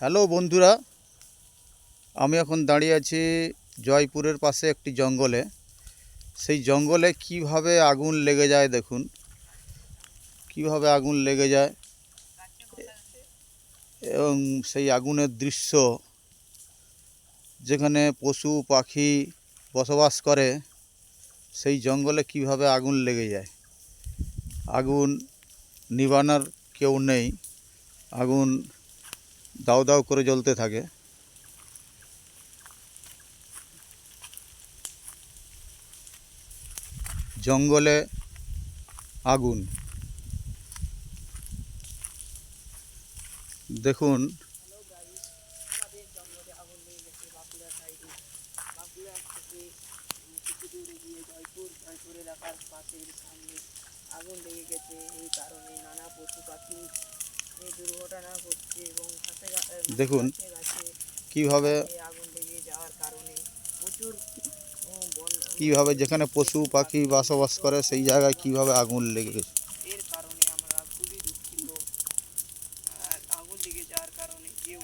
Hello বন্ধুরা, আমি এখন দাঁড়িয়ে আছি জয়পুরের পাশে একটি জঙ্গলে। সেই জঙ্গলে কীভাবে আগুন লেগে যায় দেখুন। কীভাবে আগুন লেগে যায় এবং সেই আগুনের দৃশ্য যেখানে পশু, পাখি বসবাস করে, সেই জঙ্গলে কীভাবে আগুন লেগে যায়। আগুন নিবানোর কেউ নেই। আগুন দাউ দাউ করে জ্বলতে থাকে। জঙ্গলে আগুন। দেখুন, আগুন লেগে গেছে, এই কারণে নানা পশু পাখি দুর্ঘটনা ঘটছে এবং দেখুন। কীভাবে কীভাবে যেখানে পশু পাখি বসবাস করে সেই জায়গায় কীভাবে আগুন লেগে গেছে আগুন লেগে যাওয়ার কারণে কেউ